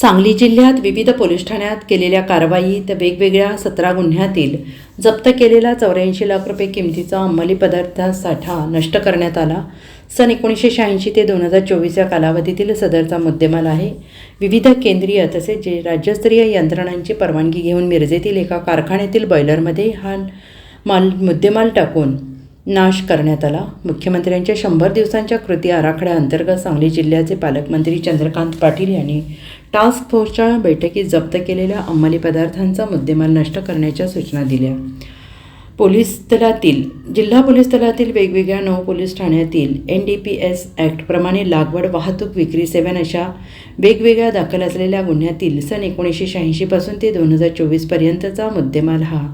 सांगली जिल्ह्यात विविध पोलीस ठाण्यात केलेल्या कारवाईत वेगवेगळ्या सतरा गुन्ह्यातील जप्त केलेला चौऱ्याऐंशी लाख रुपये किमतीचा अंमली पदार्थ साठा नष्ट करण्यात आला. सन एकोणीसशे शहाऐंशी ते दोन हजार चोवीस या कालावधीतील सदरचा मुद्देमाल आहे. विविध केंद्रीय तसेच जे राज्यस्तरीय यंत्रणांची परवानगी घेऊन मिरजेतील एका कारखान्यातील बॉयलरमध्ये हा माल मुद्देमाल टाकून नाश करण्यात आला. मुख्यमंत्र्यांच्या शंभर दिवसांच्या कृती आराखड्याअंतर्गत सांगली जिल्ह्याचे पालकमंत्री चंद्रकांत पाटील यांनी टास्क फोर्सच्या बैठकीत जप्त केलेल्या अंमली पदार्थांचा मुद्देमाल नष्ट करण्याच्या सूचना दिल्या. पोलीस दलातील जिल्हा पोलीस दलातील वेगवेगळ्या नऊ पोलीस ठाण्यातील एन डी पी एस ॲक्टप्रमाणे लागवड वाहतूक विक्री सेवन अशा वेगवेगळ्या दाखल असलेल्या गुन्ह्यातील सन एकोणीसशे शहाऐंशीपासून ते दोन हजार चोवीसपर्यंतचा मुद्देमाल हा.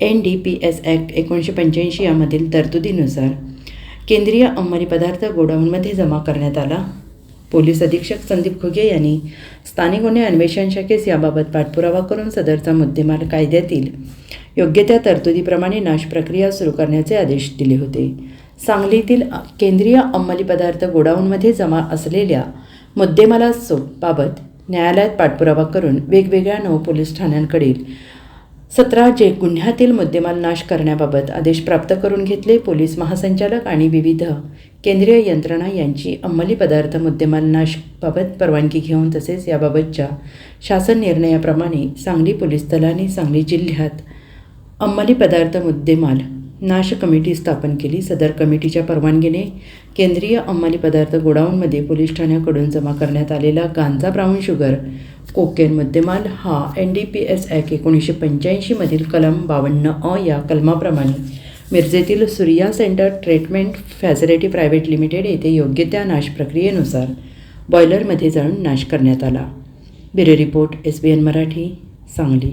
N D P S act एकोणीसशे पंच्याऐंशी यामधील तरतुदीनुसार केंद्रीय अंमली पदार्थ गोडाऊनमध्ये जमा करण्यात आला. पोलीस अधीक्षक संदीप खुगे यांनी स्थानिक गुन्हे अन्वेषण शाखेस याबाबत पाठपुरावा करून सदरचा मुद्देमाल कायद्यातील योग्य त्या तरतुदीप्रमाणे नाश प्रक्रिया सुरू करण्याचे आदेश दिले होते. सांगलीतील केंद्रीय अंमली पदार्थ गोडाऊनमध्ये जमा असलेल्या मुद्देमालाबाबत न्यायालयात पाठपुरावा करून वेगवेगळ्या नऊ पोलीस ठाण्यांकडील सतरा जे गुन्ह्यातील मुद्देमाल नाश करण्याबाबत आदेश प्राप्त करून घेतले पोलीस महासंचालक आणि विविध केंद्रीय यंत्रणा यांची अंमली पदार्थ मुद्देमाल नाशबाबत परवानगी घेऊन तसेच याबाबतच्या शासन निर्णयाप्रमाणे सांगली पोलीस दलाने सांगली जिल्ह्यात अंमली पदार्थ मुद्देमाल नाश कमिटी स्थापन केली. सदर कमिटीच्या परवानगीने केंद्रीय अंमली पदार्थ गोडाऊनमध्ये पोलीस ठाण्याकडून जमा करण्यात आलेला गांजा ब्राऊन शुगर कोकेन मुद्देमाल हा N D P S act एकोणीसशे पंच्याऐंशीमधील कलम बावन्न अ या कलमाप्रमाणे. मिरजेतील Surya centre treatment facility private limited येथे योग्य त्या नाश प्रक्रियेनुसार बॉयलरमध्ये जाऊन नाश करण्यात आला. Bureau report S B N Marathi Sangli.